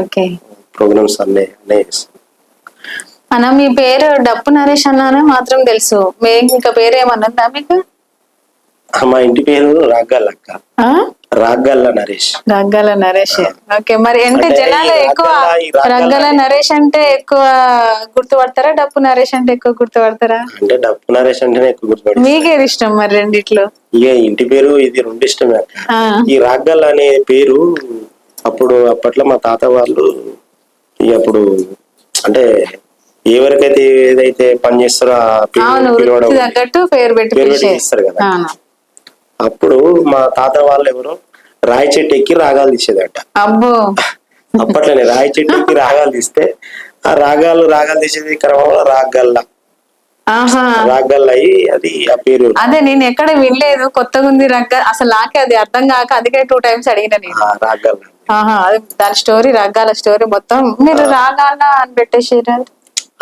Okay. Programmes అన్నీ అన్నీ చేస్తాను అన్న మీ పేరు డప్పు నరేష్ అన్నాను మాత్రం తెలుసు. మీ ఇంకా పేరు ఏమన్నా మీకు? మా ఇంటి పేరు రాగ్గల్ అక్క. ఆ? నరేష్. రగ్గల నరేష్. ఓకే మరి అంటే అంటే జనాలు ఈ ఎక్కువ రగ్గల- ఈ రగ్గల రగ్గల నరేష్ అంటే ఎక్కువ గుర్తుపడతారా? డప్పు నరేష్ అంటే ఎక్కువ గుర్తుపడతారా? అంటే డప్పు నరేష్ అంటేనే ఎక్కువ గుర్తుపడి మీకేది ఇష్టం మరి రెండిట్లో? ఇక ఇంటి పేరు ఇది రెండు ఇష్టమే అక్క. ఆ, ఈ రాగ్గల్ అనే పేరు అప్పుడు అప్పట్లో మా తాత వాళ్ళు ఇక అప్పుడు అంటే ఎవరికైతే ఏదైతే పని చేస్తారో ఆ అవును పేరు పిలవడం వృత్తి తగ్గట్టు పేరు పెట్టి పేరు పెట్టి పిలిచే పిలుస్తారు కదా అప్పుడు మా తాత వాళ్ళు ఎవరు రాయి చెట్టు ఎక్కి రాగాలు తీసేదట. అబ్బో. అప్పట్లోనే రాయి చెట్టు ఎక్కి రాగాలు తీస్తే ఆ రాగాలు రాగాలు తీసేది క్రమంలో రాగల్ల అయ్యి అది ఆ పేరు. అదే నేను ఎక్కడ వినలేదు కొత్తగా ఉంది రగ్గ అసలు నాకే అది అర్థం కాక అందుకే టూ టైమ్స్ అడిగిన నేను. ఆ రాగల్ల ఆహా అది దాని స్టోరీ రగ్గాల స్టోరీ మొత్తం. మీరు రాగాల అని పెట్టేసారు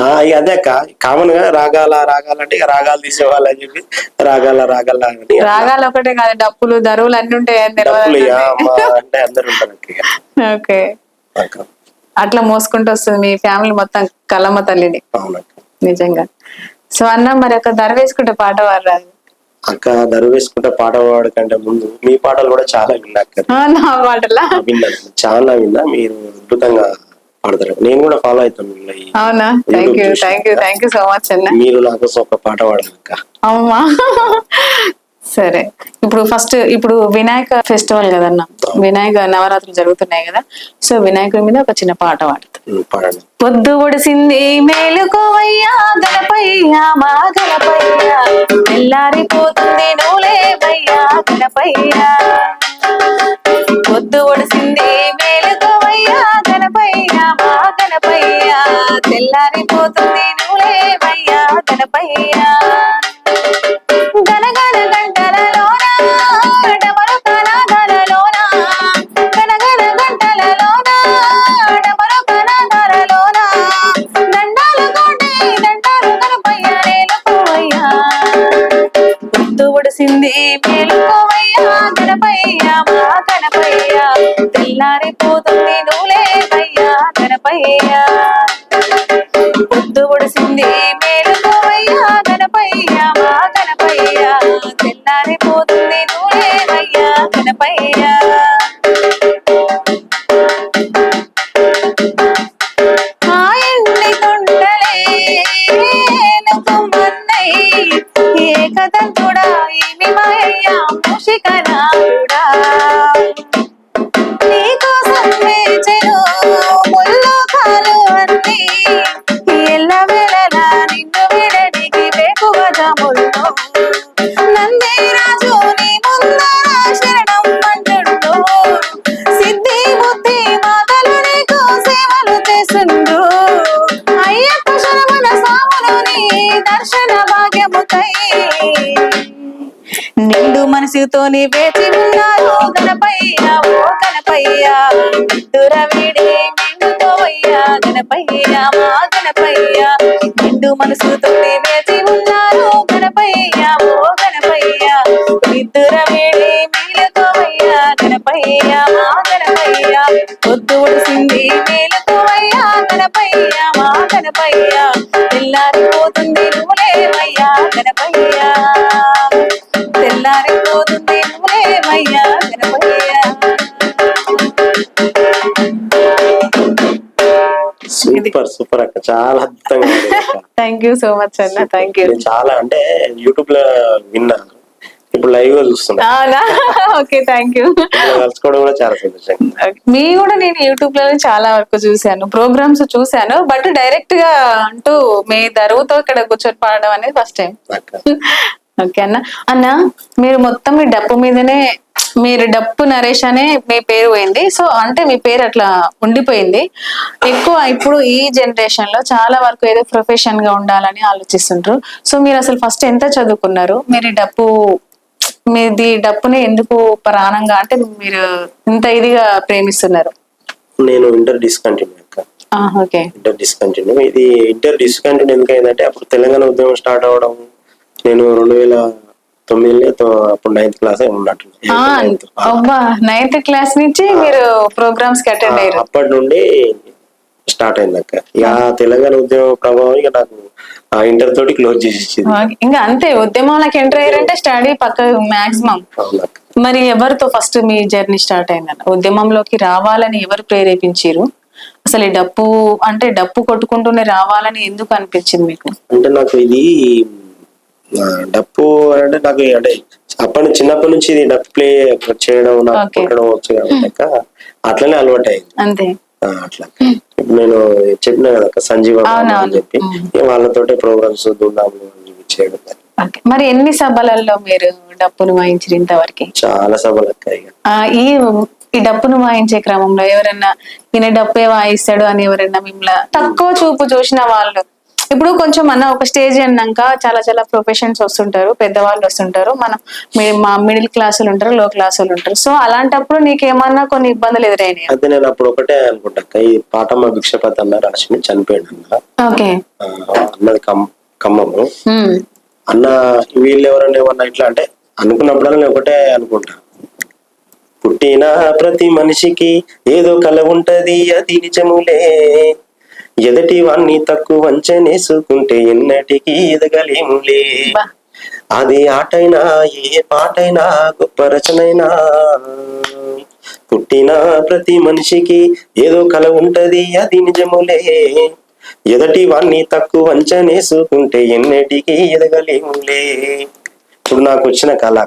ఆ ఇక అదే అక్క. కామన్గా రాగాల రాగాల అంటే రాగాలు తీసేవాళ్ళు అని చెప్పి రాగాల రాగాల రాగాలు ఒకటే కాదు డప్పులు దరువులు అన్ని ఉంటాయి అంటే అందరు ఉంటారు. ఓకే. అట్లా మోసుకుంటూ వస్తుంది మీ ఫ్యామిలీ మొత్తం కలమ్మ తల్లిని. నిజంగా. సో అన్న మరి ఒక దర వేసుకుంటే పాట పాడు రాదు అక్క దరువు వేసుకుంటే పాట పాడడం కంటే ముందు మీ పాటలు కూడా చాలా విన్నా అక్క. ఆ, నా పాటలా? విన్నాను చాలా విన్నా. మీరు అద్భుతంగా పాడతారు. నేను కూడా ఫాలో అవుతాను మిమ్మల్ని. అవునా? Thank you. Thank you thank you so much అన్న. మీరు నా కోసం ఒక పాట పాడాలి అక్క. అమ్మా సరే. ఇప్పుడు ఫస్ట్ ఇప్పుడు వినాయక ఫెస్టివల్ కదన్న. వినాయక నవరాత్రులు జరుగుతున్నాయి కదా. సో వినాయకుడి మీద ఒక చిన్న పాట పాడుతుంది పొద్దు ఒడిసింది మేలుకోవయ్యా గణపయ్యా మా గణపయ్యా. తెల్లారిపోతుంది నూలేవయ్యా గణపయ్యా పొద్దు ఒడిసింది మేలుకోవయ్యా గణపయ్యా మా గణపయ్యా తెల్లారిపోతుంది నూలేవయ్యా గణపయ్యా ఒడిసింది మేలుకోవయ్యా గణపయ్యా మా గణపయ్యా తెల్లారిపోతుంది నువ్వులేవయ్యా గణపయ్యా పొద్దు ఒడిసింది మేలుకోవయ్యా గణపయ్యా మా గణపయ్యా తెల్లారిపోతుంది మూషికనాయుడా నీకోసం వేచెను ముల్లోకాలు అన్నీ. ఎల్ల వేళలా నిన్ను విడడికి వేకువజముల్లో నంది రాజు నీ ముందర శరణం అంటుండు సిద్ధి బుద్ధి మాతలు నీకు సేవలు చేస్తుండు. అయ్యప్ప శరవణ స్వాములు నీ దర్శన భాగ్యముకై. నిండు మనసుతోని వేచి మనసుతోని వేచి ఉన్నారు గణపయ్య ఓ గణపయ్య. నిద్ర వీడే మేలుకోవయ్యా గణపయ్య మా గణపయ్య. పొద్దు ఒడిసింది మేలుకోవయ్యా గణపయ్య మా గణపయ్య. తెల్లారిపోతుంది నువ్వులేవయ్యా గణపయ్య. సూపర్ సూపర్ అక్క. చాలా అద్భుతంగా. థ్యాంక్ యూ సో మచ్ అన్న థ్యాంక్ యూ చాలా అంటే యూట్యూబ్లో విన్నా. ఇప్పుడు లైవ్గా చూస్తున్నా. ఓకే థ్యాంక్ యూ కలుసుకోవడం కూడా చాలా సంతోషంగా మీ కూడా నేను యూట్యూబ్లో చాలా వరకు చూశాను. ప్రోగ్రామ్స్ చూశాను బట్ డైరెక్ట్గా అంటూ మీ దరువుతో ఇక్కడ కూర్చొని పాడడం అనేది ఫస్ట్ టైం ఓకే అన్న. అన్న మీరు మొత్తం మీ డప్పు మీదనే మీరు డప్పు నరేష్ అనే మీ పేరు పోయింది. సో అంటే మీ పేరు అట్లా ఉండిపోయింది. ఎక్కువ ఇప్పుడు ఈ జనరేషన్లో చాలా వరకు ఏదో ప్రొఫెషన్గా ఉండాలని ఆలోచిస్తుంటారు సో మీరు అసలు ఫస్ట్ ఎంత చదువుకున్నారు? మీరు డప్పు మీది డప్పుని ఎందుకు ప్రాణంగా అంటే మీరు ఇంత ఇదిగా ప్రేమిస్తున్నారు? నేను inter discontinue okay. Inter discontinue ఇది ఇంటర్ డిస్కంటిన్యూ ఎందుకైందంటే అప్పుడు తెలంగాణ ఉద్యమం స్టార్ట్ అవ్వడం నేను రెండు వేల తొమ్మిది అప్పుడు నైన్త్ క్లాస్ ఉన్నట్టు. నైన్త్ క్లాస్ నుంచి మీరు ప్రోగ్రామ్స్ అటెండ్ అయ్యారు. అప్పటి నుండి స్టార్ట్ అయింది అక్క. ఇక తెలంగాణ ఉద్యమ ప్రభావం ఇక నాకు ఆ ఇంటర్ తోటి క్లోజ్ చేసి ఇచ్చింది. ఇంకా అంతే ఉద్యమంలోకి ఎంటర్ అయ్యారంటే స్టడీ పక్క మాక్సిమం మరి ఎవరితో ఫస్ట్ మీ జర్నీ స్టార్ట్ అయిందన్న ఉద్యమంలోకి రావాలని ఎవరు ప్రేరేపించారు? అసలు ఈ డప్పు అంటే డప్పు కొట్టుకుంటూనే రావాలని ఎందుకు అనిపించింది మీకు? అంటే నాకు ఇది డప్పు అంటే నాకు అంటే అప్పటి చిన్నప్పటి నుంచి ఇది డప్పు ప్లే చేయడం నాకు. కొట్టడం వచ్చు కాబట్టి అట్లనే అలవాటు అయింది. అంతే. అట్లా. ఇప్పుడు నేను చెప్పిన కదా సంజీవ అని. చెప్పి ఇక వాళ్ళతోటే ప్రోగ్రామ్స్ చెప్పి చేయడం మరి ఎన్ని సభలలో మీరు డప్పును వాయించారు ఇంతవరకు? చాలా సభలు ఈ ఈ డప్పును వాయించే క్రమంలో ఎవరన్నా ఈయన డప్పే వాయిస్తాడు అని ఎవరన్నా మిమ్మల్ని తక్కువ చూపు చూసిన వాళ్ళు ఇప్పుడు కొంచెం అన్న ఒక స్టేజ్ అన్నాక చాలా చాలా ప్రొఫెషన్స్ వస్తుంటారు పెద్దవాళ్ళు వస్తుంటారు మనం మీ- మిడిల్ క్లాసులు ఉంటారు లో క్లాసులు ఉంటారు. సో అలాంటప్పుడు నీకేమన్నా కొన్ని ఇబ్బందులు ఎదురైనాయి? అయితే నేను అప్పుడు ఒకటే అనుకుంటా ఈ పాటమ్మ భిక్షపతి అన్న రాసి చనిపోయాడు అన్న. ఓకే. అన్నది ఖమ్మము. అన్న వీళ్ళు ఎవరన్నా ఏమన్నా ఇట్లా అంటే అనుకున్నప్పుడల్లా నేను ఒకటే అనుకుంటా. పుట్టిన ప్రతి మనిషికి ఏదో కల ఉంటది అది నిజములే. ఎదటి వాణ్ణి తక్కువ వంచనేసుకుంటే ఎన్నటికీ ఎదగలేములే. అది ఆటైనా ఏ పాటైనా గొప్ప రచనైనా. పుట్టిన ప్రతి మనిషికి ఏదో కల ఉంటది అది నిజములే. ఎదటి వాణ్ణి తక్కువ అంచనేసుకుంటే ఎన్నటికీ ఎదగలేములే. ఇప్పుడు నాకు వచ్చిన కళ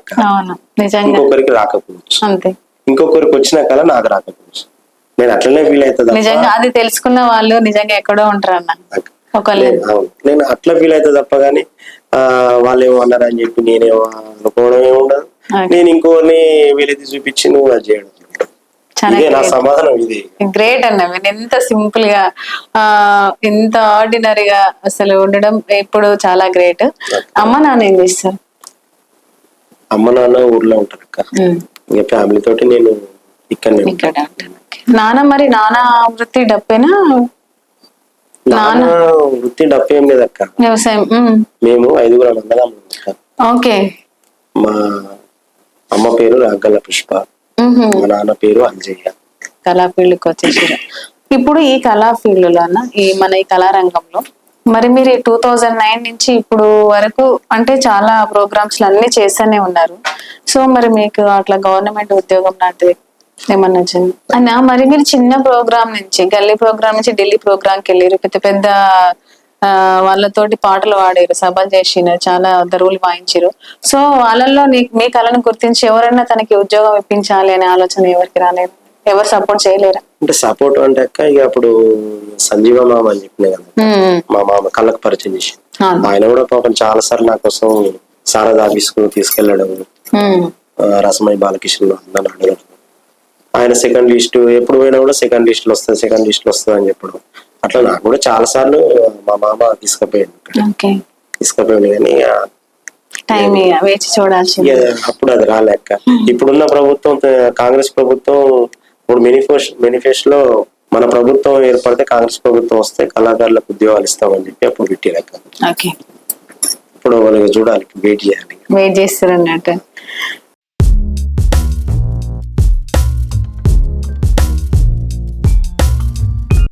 ఇంకొకరికి రాకపోవచ్చు. అంతే. ఇంకొకరికి వచ్చిన కళ నాకు రాకపోవచ్చు. నేను అట్లనే ఫీల్ అవుతుంది నిజంగా అది తెలుసుకున్న వాళ్ళు నిజంగా ఎక్కడో ఉంటారు అన్న నేను అట్లా ఫీల్ అవుతుంది తప్ప కానీ ఆ వాళ్ళు ఏమో అన్నారు అని చెప్పి నేనేమో అనుకోవడం ఏమి ఉండదు. నేను ఇంకోని వీలైతే చూపించి నువ్వు అది చేయడం గ్రేట్ అన్న. మీరు ఎంత సింపుల్గా ఆ ఎంత ఆర్డినరీగా అసలు ఉండడం ఇప్పుడు చాలా గ్రేట్ అమ్మ నాన్న ఏం చేస్తారు? అమ్మ నాన్న ఊర్లో ఉంటారు అక్క. ఇంకా ఫ్యామిలీ తోటి నేను ఇక్కడనే ఉంటాను. ఇక్కడ ఉంటాను. నాన్న మరి నాన్న వృత్తి డప్పేనా నాన్న. వృత్తి డబ్బు ఏం వ్యవసాయం మేము ఐదుగురం అందరం అక్క. ఓకే. మా అమ్మ పేరు రాగల పుష్ప. మా నాన్న పేరు అంజయ్య. కళా ఫీల్డ్కి వచ్చేసారు. ఇప్పుడు ఈ కళా ఫీల్డ్లో అన్న ఈ మన ఈ కళారంగంలో మరి మీరు టూ థౌజండ్ నైన్ నుంచి ఇప్పుడు వరకు అంటే చాలా ప్రోగ్రామ్స్ అన్ని చేస్తూనే ఉన్నారు. సో మరి మీకు అట్లా గవర్నమెంట్ ఉద్యోగం లాంటిది ఏమన్నా వచ్చింది అన్న మరి మీరు చిన్న ప్రోగ్రామ్ నుంచి గల్లీ ప్రోగ్రామ్ నుంచి ఢిల్లీ ప్రోగ్రామ్కి వెళ్ళారు పెద్ద పెద్ద ఆ, వాళ్ళతోటి పాటలు పాడారు సభలు చేసినారు చాలా దరువులు వాయించారు సో వాళ్ళల్లో నీ మీ కళను గుర్తించి ఎవరైనా తనకి ఉద్యోగం ఇప్పించాలి అనే ఆలోచన ఎవరికి రాలేదు? ఎవరు సపోర్ట్ చేయలేరా? అంటే సపోర్ట్ అంటే అక్క ఇక అప్పుడు సంజీవ మామ అని చెప్పిన కదా. మా మామ కళ్ళకు పరిచయం చేసి. ఆయన కూడా పాపం చాలా సార్లు నా కోసం సారదా ఆఫీస్కు ఆ, రసమై బాలకృష్ణ నన్ను అడగడం. ఆయన సెకండ్ లిస్ట్ ఎప్పుడు పోయినా కూడా సెకండ్ లిస్ట్లో వస్తుంది సెకండ్ లిస్ట్లో వస్తుంది అని చెప్పడం. అట్లా నాకు కూడా చాలా సార్లు మా మామ తీసుకుపోయాడు ఓకే. తీసుకుపోయాడు కానీ వేచి చూడాల్సింది. అప్పుడు అది రాలేక ఇప్పుడున్న ప్రభుత్వం కాంగ్రెస్ ప్రభుత్వం ఇప్పుడు మేనిఫెస్ట్ మేనిఫెస్టో లో మన ప్రభుత్వం ఏర్పడితే కాంగ్రెస్ ప్రభుత్వం వస్తే కళాకారులకు ఉద్యోగాలు ఇస్తామని చెప్పి అప్పుడు పెట్టారక్క ఓకే. ఇప్పుడు చూడాలి వెయిట్ చేయాలి. వెయిట్ చేస్తారు అన్నట్టు